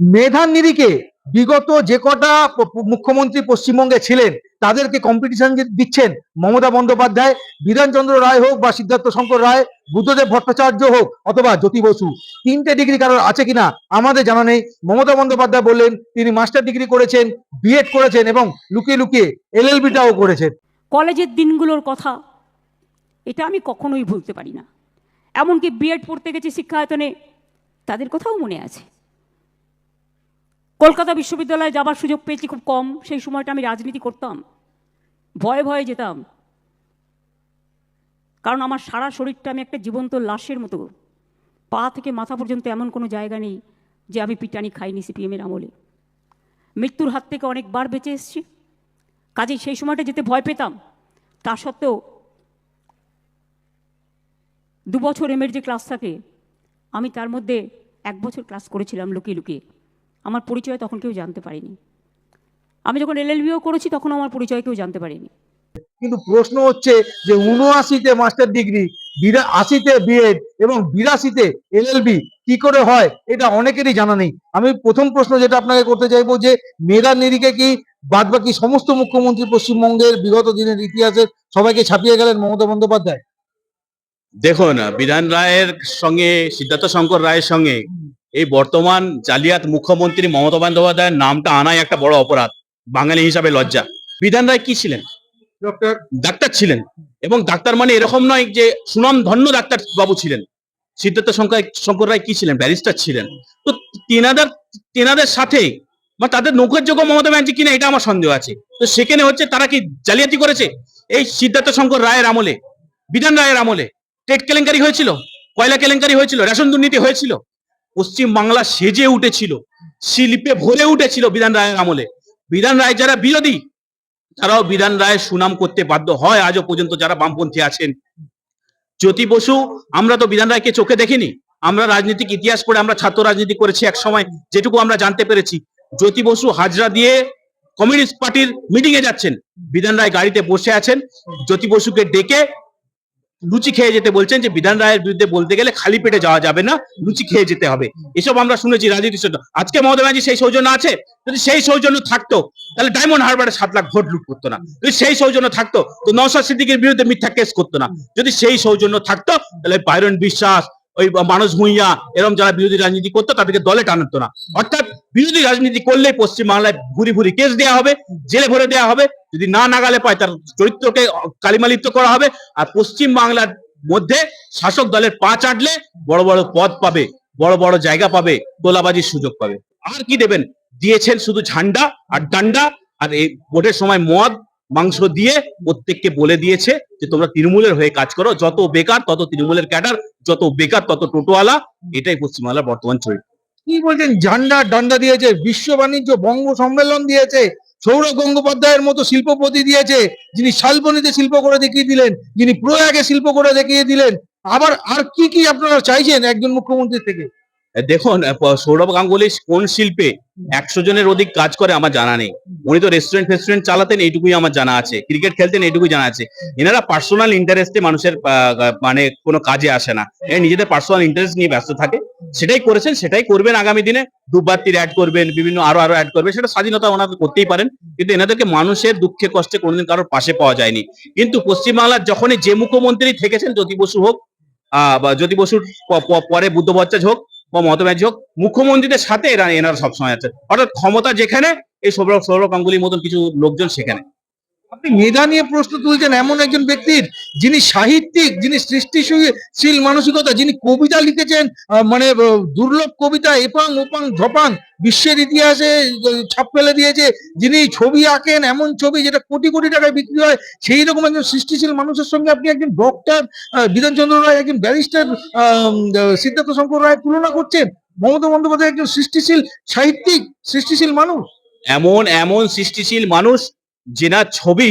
মেধার নিরিখে বিগত যে কটা মুখ্যমন্ত্রী পশ্চিমবঙ্গে ছিলেন, তাদেরকে কম্পিটিশন দিচ্ছেন মমতা বন্দ্যোপাধ্যায়, বিধানচন্দ্র রায় হোক বা সিদ্ধার্থ শঙ্কর রায়, বুদ্ধদেব ভট্টাচার্য হোক অথবা জ্যোতি বসু, তিনটে ডিগ্রি কারোর আছে কিনা আমাদের জানা নেই। মমতা বন্দ্যোপাধ্যায় বললেন, তিনি মাস্টার ডিগ্রি করেছেন বিএড করেছেন এবং লুকিয়ে লুকিয়ে এলএলবিটাও করেছেন। কলেজের দিনগুলোর কথা, এটা আমি কখনোই ভুলতে পারি না। এমনকি বিএড পড়তে গেছি শিক্ষায়তনে, তাদের কথাও মনে আছে। কলকাতা বিশ্ববিদ্যালয়ে যাবার সুযোগ পেয়েছি খুব কম। সেই সময়টা আমি রাজনীতি করতাম। ভয়ে ভয়ে যেতাম। কারণ আমার সারা শরীরটা আমি একটা জীবন্ত লাশের মতো। পা থেকে মাথা পর্যন্ত এমন কোনো জায়গা নেই যে আমি পিটানি খাইনি সিপিএমের আমলে। মৃত্যুর হাত থেকে অনেকবার বেঁচে এসেছি। কাজেই সেই সময়টা যেতে ভয় পেতাম। তা সত্ত্বেও দু বছর এমের যে ক্লাস থাকে, আমি তার মধ্যে এক বছর ক্লাস করেছিলাম লুকিয়ে লুকিয়ে। আমার পরিচয় তখন কেউ জানতে পারেনি। আমি যখন এলএলবিও করেছি তখন আমার পরিচয় কেউ জানতে পারেনি। কিন্তু প্রশ্ন হচ্ছে যে উনআশিতে মাস্টার ডিগ্রি বিরা আশিতে বিএড এবং বিরাশিতে এলএলবি কি করে হয় এটা অনেকেরই জানা নেই। আমি প্রথম প্রশ্ন যেটা আপনাকে করতে চাইব যে মেধার নিরিখে কি বাদ বাকি সমস্ত মুখ্যমন্ত্রী পশ্চিমবঙ্গের বিগত দিনের ইতিহাসের সবাইকে ছাপিয়ে গেলেন মমতা বন্দ্যোপাধ্যায়? দেখুন বিধান রায়ের সঙ্গে সিদ্ধার্থ শঙ্কর রায়ের সঙ্গে এই বর্তমান জালিয়াত মুখ্যমন্ত্রী মমতা বন্দ্যোপাধ্যায়ের নামটা আনাই একটা বড় অপরাধ বাঙালি হিসাবে লজ্জা। বিধান রায় কি ছিলেন? ডাক্তার ছিলেন। এবং ডাক্তার মানে এরকম নয় যে সুনাম ধন্য ডাক্তার বাবু ছিলেন। সিদ্ধার্থ শঙ্কর শঙ্কর রায় কি ছিলেন? ব্যারিস্টার ছিলেন। তো তেনাদের তেনাদের সাথে বা তাদের নৌকের যোগ্য মমতা ব্যানার্জি কিনা এটা আমার সন্দেহ আছে। তো সেখানে হচ্ছে তারা কি জালিয়াতি করেছে? এই সিদ্ধার্থ শঙ্কর রায়ের আমলে বিধান রায়ের আমলে টেট কেলেঙ্কারি হয়েছিল? কয়লা কেলেঙ্কারি হয়েছিল? রেশন দুর্নীতি হয়েছিল? পশ্চিম বাংলা সেজে উঠেছিল, শিল্পে ভরে উঠেছিল বিধান রায়ের আমলে। বিধান রায় যারা বিরোধী, তারাও বিধান রায়ের সুনাম করতে বাধ্য হয় আজও পর্যন্ত যারা বামপন্থী আছেন। জ্যোতি বসু, আমরা তো বিধান রায়কে চোখে দেখিনি। আমরা রাজনৈতিক ইতিহাস পড়ে আমরা ছাত্র রাজনীতি করেছি এক সময়, যেটুকু আমরা জানতে পেরেছি। জ্যোতি বসু হাজরা দিয়ে কমিউনিস্ট পার্টির মিটিং এ যাচ্ছেন। বিধান রায় গাড়িতে বসে আছেন। জ্যোতি বসুকে ডেকে লুচি খেয়ে যেতে বলছেন যে বিধান রায়ের বিরুদ্ধে বলতে গেলে খালি পেটে যাওয়া যাবে না, লুচি খেয়ে যেতে হবে। এসব আমরা শুনেছি রাজনীতির সৌজন্য আজকে মমতা ব্যানার্জি সেই সৌজন্য আছে? যদি সেই সৌজন্য থাকতো, তাহলে ডায়মন্ড হারবারে সাত লাখ ভোট লুট করতো না। যদি সেই সৌজন্য থাকতো, তো নওশাদ সিদ্দিকের বিরুদ্ধে মিথ্যা কেস করতো না। যদি সেই সৌজন্য থাকতো, তাহলে বাইরন বিশ্বাস, ওই মানস ভুঁইয়া এরকম যারা বিরোধী রাজনীতি করতো, তাদেরকে দলে টানতো না। অর্থাৎ বিরোধী রাজনীতি করলেই পশ্চিম বাংলায় ভুরি ভুরি কেস দেওয়া হবে, জেলে ভরে দেওয়া হবে। যদি না নাগালে পায়, তার চরিত্রকে কালিমালিপ্ত করা হবে। আর পশ্চিম বাংলার মধ্যে শাসক দলের পা চাটলে বড় বড় পদ পাবে, বড় বড় জায়গা পাবে তোলাবাজির সুযোগ পাবে। আর কি দেবেন? দিয়েছেন শুধু ঝান্ডা আর ডান্ডা, আর এই ভোটের সময় মদ, মাংস দিয়ে প্রত্যেককে বলে দিয়েছে যে তোমরা তৃণমূলের হয়ে কাজ করো। যত বেকার, তত তৃণমূলের ক্যাডার, যত বেকার, তত টোটোওয়ালা, এটাই পশ্চিমবাংলার বর্তমান চরিত্র। কি বলছেন? ঝান্ডা, ডান্ডা দিয়েছে, বিশ্ব বাণিজ্য, বঙ্গ সম্মেলন দিয়েছে সৌরভ গঙ্গোপাধ্যায়ের মতো শিল্পপতি দিয়েছে, যিনি শালবনীতে শিল্প করে দেখিয়ে দিলেন, যিনি প্রয়াগে শিল্প করে দেখিয়ে দিলেন। আবার আর কি কি আপনারা চাইছেন একজন মুখ্যমন্ত্রী থেকে? দেখুন সৌরভ গাঙ্গুলি কোন শিল্পে একশো জনের অধিক কাজ করে আমার জানা নেই। উনি তো রেস্টুরেন্ট ফেস্টুরেন্ট চালাতেন, এইটুকুই আমার জানা আছে। ক্রিকেট খেলতেন, এইটুকুই জানা আছে। এনারা পার্সোনাল ইন্টারেস্টে মানুষের মানে কোনো কাজে আসে না। এরা নিজেদের পার্সোনাল ইন্টারেস্ট নিয়ে ব্যস্ত থাকে। সেটাই করেছেন, সেটাই করবেন আগামী দিনে। দুবাত্তির অ্যাড করবেন, বিভিন্ন আরও আরও অ্যাড করবেন, সেটা স্বাধীনতা ওনাকে করতেই পারেন। কিন্তু এনাদেরকে মানুষের দুঃখে, কষ্টে কোনোদিন কারোর পাশে পাওয়া যায়নি। কিন্তু পশ্চিমবাংলার যখনই যে মুখ্যমন্ত্রী থেকেছেন, জ্যোতি বসু হোক বা জ্যোতি বসুর পরে বুদ্ধ হোক, বা মমতা হোক, মুখ্যমন্ত্রীদের সাথে এরা, এনারা সবসময় আছে। অর্থাৎ ক্ষমতা যেখানে, এই সৌরভ সৌরভ গাঙ্গুলির মতন কিছু লোকজন সেখানে। আপনি মেধা নিয়ে প্রশ্ন তুলছেন এমন একজন ব্যক্তির, যিনি সাহিত্যিক, যিনি সৃষ্টিশীল মানসিকতা, যিনি কবিতা লিখেছেন মানে দুর্লভ কবিতা, এপাং, ওপাং, ঝপাং, বিশ্বের ইতিহাসে ছাপ ফেলে দিয়েছে, যিনি ছবি আঁকেন, এমন ছবি যেটা কোটি কোটি টাকায় বিক্রি হয়, সেই রকম একজন সৃষ্টিশীল মানুষের সঙ্গে আপনি একজন ডক্টর বিধানচন্দ্র রায়, একজন ব্যারিস্টার সিদ্ধার্থ শঙ্কর রায় তুলনা করছেন? মমতা বন্দ্যোপাধ্যায় একজন সৃষ্টিশীল সাহিত্যিক, সৃষ্টিশীল মানুষ। এমন এমন সৃষ্টিশীল মানুষ যেনার ছবি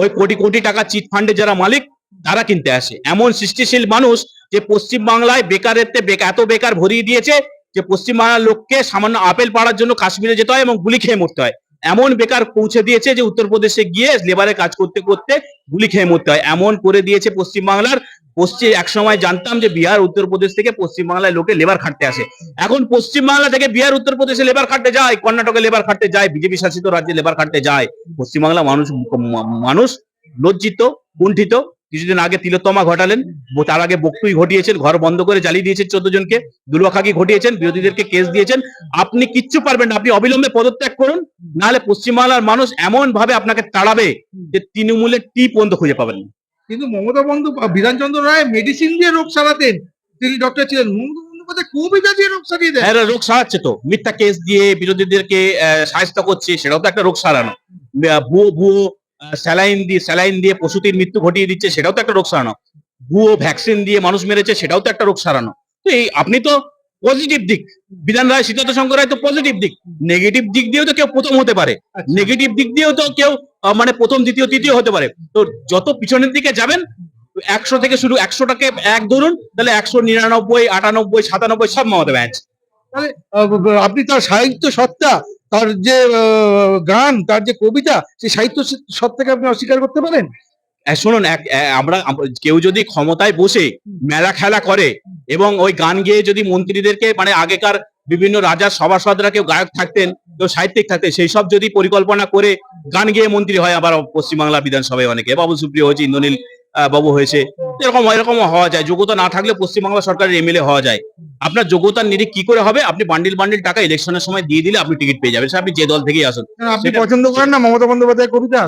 ওই কোটি কোটি টাকা চিট ফান্ডে যারা মালিক, তারা কিনতে আসে। এমন সৃষ্টিশীল মানুষ যে পশ্চিম বাংলায় বেকারের এত বেকার ভরিয়ে দিয়েছে যে পশ্চিম বাংলার লোককে সামান্য আপেল পাড়ার জন্য কাশ্মীরে যেতে হয় এবং গুলি খেয়ে মরতে হয়। এমন বেকার পৌঁছে দিয়েছে যে উত্তরপ্রদেশে গিয়ে লেবারে কাজ করতে করতে গুলি খেয়ে মরতে হয়। এমন করে দিয়েছে পশ্চিম বাংলার পশ্চিম এক সময় জানতাম যে বিহার, উত্তরপ্রদেশ থেকে পশ্চিমবাংলায় লোকে লেবার খাটতে আসে। এখন পশ্চিমবাংলা থেকে বিহার, উত্তরপ্রদেশে লেবার খাটতে যায়, কর্ণাটকে লেবার খাটতে যায় বিজেপি শাসিত রাজ্যে লেবার খাটতে যায়। পশ্চিমবাংলা মানুষ মানুষ লজ্জিত, কুণ্ঠিত। কিছুদিন আগে তিলোত্তমা ঘটালেন, তার আগে বক্তুই ঘটিয়েছেন, ঘর বন্ধ করে জ্বালিয়ে দিয়েছেন চোদ্দ জনকে দুলুয়াখাকি ঘটিয়েছেন, বিরোধীদেরকে কেস দিয়েছেন। আপনি কিচ্ছু পারবেন না, আপনি অবিলম্বে পদত্যাগ করুন, নাহলে পশ্চিমবাংলার মানুষ এমন ভাবে আপনাকে তাড়াবে যে তৃণমূলের টি পর্যন্ত খুঁজে পাবেন না। কিন্তু মমতা বন্দ্যোপ বিধানচন্দ্র রায় মেডিসিন দিয়ে রোগ সারাতেন। তিনি ডক্টর ছিলেন। মমতা কবিতা রোগ হ্যাঁ, রোগ সারাচ্ছে তো। মিথ্যা কেস দিয়ে বিরোধীদেরকে করছে সেটাও তো একটা রোগ সারানো। ভুয়ো ভুয়ো স্যালাইন দিয়ে স্যালাইন দিয়ে মৃত্যু ঘটিয়ে দিচ্ছে সেটাও তো একটা রোগ সারানো। ভুয়ো ভ্যাকসিন দিয়ে মানুষ মেরেছে সেটাও তো একটা রোগ সারানো। তো এই আপনি তো পজিটিভ দিক। বিধান রায় সিদ্ধার্থ শঙ্কর রায় তো পজিটিভ দিক। নেগেটিভ দিক দিয়েও তো কেউ প্রথম হতে পারে। আচ্ছা। নেগেটিভ দিক দিয়েও তো কেউ মানে প্রথম দ্বিতীয় তৃতীয় হতে পারে। তো যত পিছনের দিকে যাবেন একশো থেকে শুরু একশোটাকে এক ধরুন তাহলে একশো নিরানব্বই আটানব্বই সাতানব্বই সব মমতা ব্যাচ তাহলে আহ, ব- আপনি তার সাহিত্য সত্তা তার যে গান তার যে কবিতা সেই সাহিত্য সত্তাকে আপনি অস্বীকার করতে পারেন? শুনুন আমরা কেউ যদি ক্ষমতায় বসে মেলা খেলা করে এবং ওই গান গেয়ে যদি মন্ত্রীদেরকে মানে আগেকার বিভিন্ন রাজার সভাসদরা কেউ গায়ক থাকতেন, কেউ সাহিত্যিক থাকতেন, সেই সব যদি পরিকল্পনা করে গান গেয়ে মন্ত্রী হয় আবার পশ্চিমবাংলা বিধানসভায় অনেকে। বাবু সুপ্রিয়, হয়েছে ইন্দ্রনীল বাবু হয়েছে। এরকম এরকম হওয়া যায়। যোগ্যতা না থাকলে পশ্চিমবাংলা সরকারের এমএলএ হওয়া যায়। আপনার যোগ্যতার নিরিখ কি করে হবে? আপনি বান্ডিল বান্ডিল টাকা ইলেকশনের সময় দিয়ে দিলে আপনি টিকিট পেয়ে যাবেন। আপনি যে দল থেকেই আসুন। আপনি পছন্দ করেন না? মমতা বন্দ্যোপাধ্যায়ের কবিতা?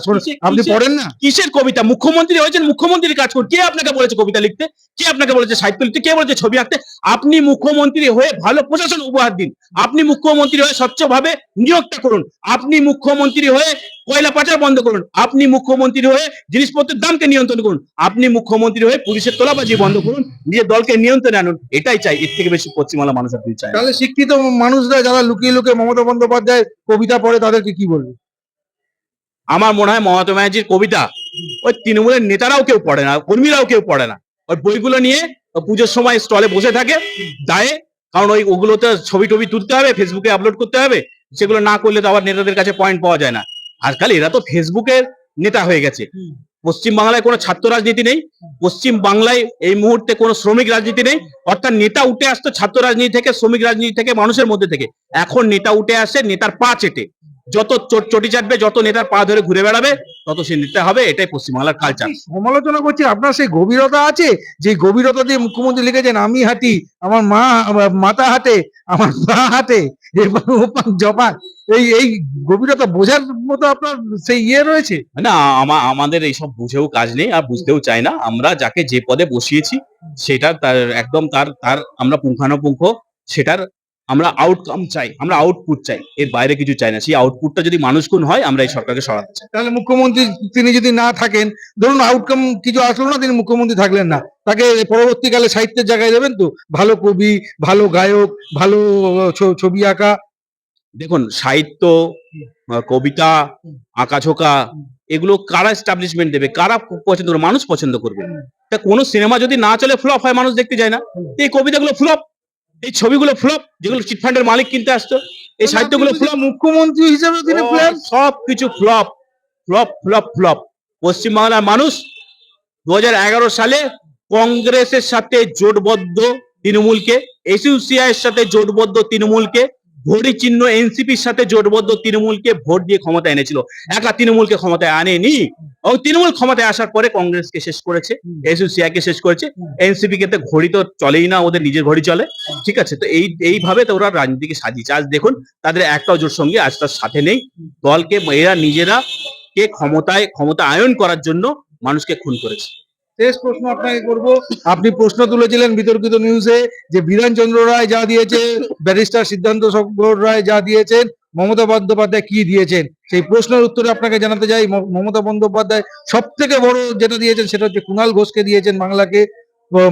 আপনি পড়েন না? কিসের কবিতা? মুখ্যমন্ত্রী হয়েছেন মুখ্যমন্ত্রীর কাজ করুন। কে আপনাকে বলেছে কবিতা লিখতে? কে আপনাকে বলেছে সাহিত্য লিখতে? কে বলেছে ছবি আঁকতে? আপনি মুখ্যমন্ত্রী হয়ে ভালো প্রশাসন উপহার দিন। আপনি মুখ্যমন্ত্রী হয়ে স্বচ্ছভাবে নিয়োগটা করুন। আপনি মুখ্যমন্ত্রী হয়ে কয়লা পাচার বন্ধ করুন। আপনি মুখ্যমন্ত্রী হয়ে জিনিসপত্রের দামকে নিয়ন্ত্রণ করুন। আপনি মুখ্যমন্ত্রী হয়ে পুলিশের তোলাবাজি বন্ধ করুন নিজের দলকে নিয়ন্ত্রণে আনুন। এটাই চাই এর থেকে বেশি পশ্চিমবাংলা মানুষ আর কিছু চায়। না। তাহলে শিক্ষিত মানুষরা যারা লুকিয়ে লুকিয়ে মমতা বন্দ্যোপাধ্যায় কবিতা পড়ে তাদেরকে কি বলবে? আমার মনে হয় মমতা ব্যানার্জির কবিতা ওই তৃণমূলের নেতারাও কেউ পড়ে না কর্মীরাও কেউ পড়ে না। ওই বইগুলো নিয়ে পুজোর সময় স্টলে বসে থাকে দায়ে কারণ ওই ওগুলোতে ছবি টবি তুলতে হবে ফেসবুকে আপলোড করতে হবে সেগুলো না করলে তো আবার নেতাদের কাছে পয়েন্ট পাওয়া যায় না। আজকাল এরা তো ফেসবুকের নেতা হয়ে গেছে। পশ্চিম বাংলায় কোনো ছাত্র রাজনীতি নেই পশ্চিম বাংলায় এই মুহূর্তে কোনো শ্রমিক রাজনীতি নেই অর্থাৎ নেতা উঠে আসতো ছাত্র রাজনীতি থেকে শ্রমিক রাজনীতি থেকে মানুষের মধ্যে থেকে। এখন নেতা উঠে আসে নেতার পা চেটে। যত চট- চটি চাটবে যত নেতার পা ধরে ঘুরে বেড়াবে তত সে নেতা হবে এটাই পশ্চিমবাংলার কালচার সমালোচনা করছি আপনার সেই গভীরতা আছে? যে গভীরতা দিয়ে মুখ্যমন্ত্রী লিখেছেন আমি হাঁটি আমার মা মাথা হাঁটে আমার মা হাতে এবার ওপাং জপান। এই এই গভীরতা বোঝার মতো আপনার সেই ইয়ে রয়েছে? না আমা- আমাদের এইসব বুঝেও কাজ নেই আর বুঝতেও চাই না। আমরা যাকে যে পদে বসিয়েছি সেটার তার একদম তার তার আমরা পুঙ্খানুপুঙ্খ সেটার আমরা আউটকাম চাই আমরা আউটপুট চাই। এর বাইরে কিছু চাই না। সেই আউটপুটটা যদি মানুষ মানুষগুণ হয় আমরা এই সরকারকে সরাতে চাই। তাহলে মুখ্যমন্ত্রী তিনি যদি না থাকেন ধরুন আউটকাম কিছু আসলো না তিনি মুখ্যমন্ত্রী থাকলেন না। তাকে পরবর্তীকালে সাহিত্যের জায়গায় দেবেন তো? ভালো কবি ভালো গায়ক ভালো ছবি আঁকা দেখুন সাহিত্য কবিতা আঁকাঝোঁকা এগুলো কারা এস্টাবলিশমেন্ট দেবে? কারা পছন্দ করবে? মানুষ পছন্দ করবে। তা কোনো সিনেমা যদি না চলে ফ্লপ হয় মানুষ দেখতে যায় না। এই কবিতাগুলো ফ্লপ এই ছবিগুলো ফ্লপ যেগুলো চিটফান্ডের মালিক কিনতে আসতো এই সাহিত্যগুলো ফ্লপ মুখ্যমন্ত্রী হিসেবে তিনি ফ্লপ সব কিছু ফ্লপ ফ্লপ ফ্লপ ফ্লপ পশ্চিমবাংলার মানুষ দু হাজার এগারো সালে কংগ্রেসের সাথে জোটবদ্ধ তৃণমূলকে এসইউসিআই এর সাথে জোটবদ্ধ তৃণমূলকে ঘড়ি চিহ্ন এনসিপির সাথে জোটবদ্ধ তৃণমূলকে ভোট দিয়ে ক্ষমতা এনেছিল। একা তৃণমূলকে ক্ষমতায় আনেনি। ও তৃণমূল ক্ষমতায় আসার পরে কংগ্রেসকে শেষ করেছে এসইউসিআই কে শেষ করেছে। এনসিপি কে তো ঘড়ি তো চলেই না, ওদের নিজের ঘড়ি চলে। ঠিক আছে, তো এই, এইভাবে তো ওরা রাজনীতিকে সাজিয়েছে। আজ দেখুন, তাদের একটাও জোর সঙ্গে আজ তার সাথে নেই। দলকে, এরা নিজেরা কে ক্ষমতায়, ক্ষমতা আয়ন করার জন্য মানুষকে খুন করেছে। শেষ প্রশ্ন আপনাকে করব। আপনি প্রশ্ন তুলেছিলেন বিতর্কিত নিউজে যে বিধানচন্দ্র রায় যা দিয়েছে ব্যারিস্টার সিদ্ধান্ত রায় যা দিয়েছেন, মমতা বন্দ্যোপাধ্যায় কি দিয়েছেন? সেই প্রশ্নের উত্তরে আপনাকে জানাতে চাই মমতা বন্দ্যোপাধ্যায় সব থেকে বড় যেটা দিয়েছেন সেটা হচ্ছে কুণাল ঘোষকে দিয়েছেন বাংলাকে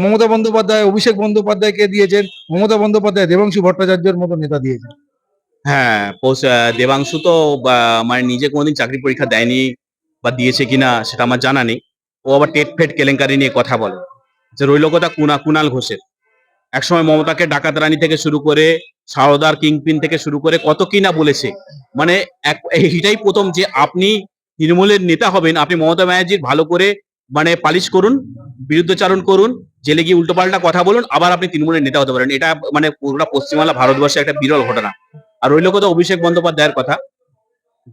মমতা বন্দ্যোপাধ্যায়, অভিষেক বন্দ্যোপাধ্যায়কে দিয়েছেন, মমতা বন্দ্যোপাধ্যায়, দেবাংশু ভট্টাচার্যের মতো নেতা দিয়েছেন। হ্যাঁ দেবাংশু তো মানে নিজে কোনোদিন চাকরি পরীক্ষা দেয়নি বা দিয়েছে কিনা সেটা আমার জানা নেই। ও আবার টেট ফেট কেলেঙ্কারি নিয়ে কথা বলে। যে রইল কথা কুনা, কুনাল ঘোষের। একসময় মমতাকে ডাকাত রানী থেকে শুরু করে, সারদার কিংপিন থেকে শুরু করে, কত কি না বলেছে। মানে এইটাই প্রথম যে আপনি তৃণমূলের নেতা হবেন, আপনি মমতা ব্যানার্জির ভালো করে মানে পালিশ করুন, বিরুদ্ধচারণ করুন, জেলে গিয়ে উল্টোপাল্টা কথা বলুন, আবার আপনি তৃণমূলের নেতা হতে পারেন। এটা মানে পুরোটা পশ্চিমবাংলা ভারতবর্ষে একটা বিরল ঘটনা। আর রইল কথা অভিষেক বন্দ্যোপাধ্যায়ের কথা।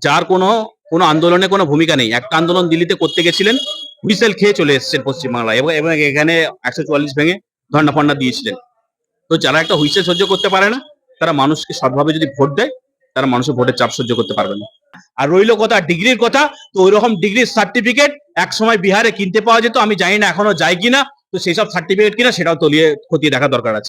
যার কোনো কোনো আন্দোলনে কোনো ভূমিকা নেই। একটা আন্দোলন দিল্লিতে করতে গেছিলেন হুইসেল খেয়ে চলে এসেছেন পশ্চিমবাংলায় এবং এবং এখানে একশো চুয়াল্লিশ ভেঙে ধর্ণা ফন্ডা দিয়েছিলেন। তো যারা একটা হুইসেল সহ্য করতে পারে না, তারা মানুষকে সৎভাবে যদি ভোট দেয়, তারা মানুষের ভোটের চাপ সহ্য করতে পারবে না। আর রইল কথা, ডিগ্রির কথা, তো ওই রকম ডিগ্রির সার্টিফিকেট এক সময় বিহারে কিনতে পাওয়া যেত, আমি জানি না এখনও যায় কিনা, তো সেই সব সার্টিফিকেট কিনা সেটাও তলিয়ে খতিয়ে দেখা দরকার আছে।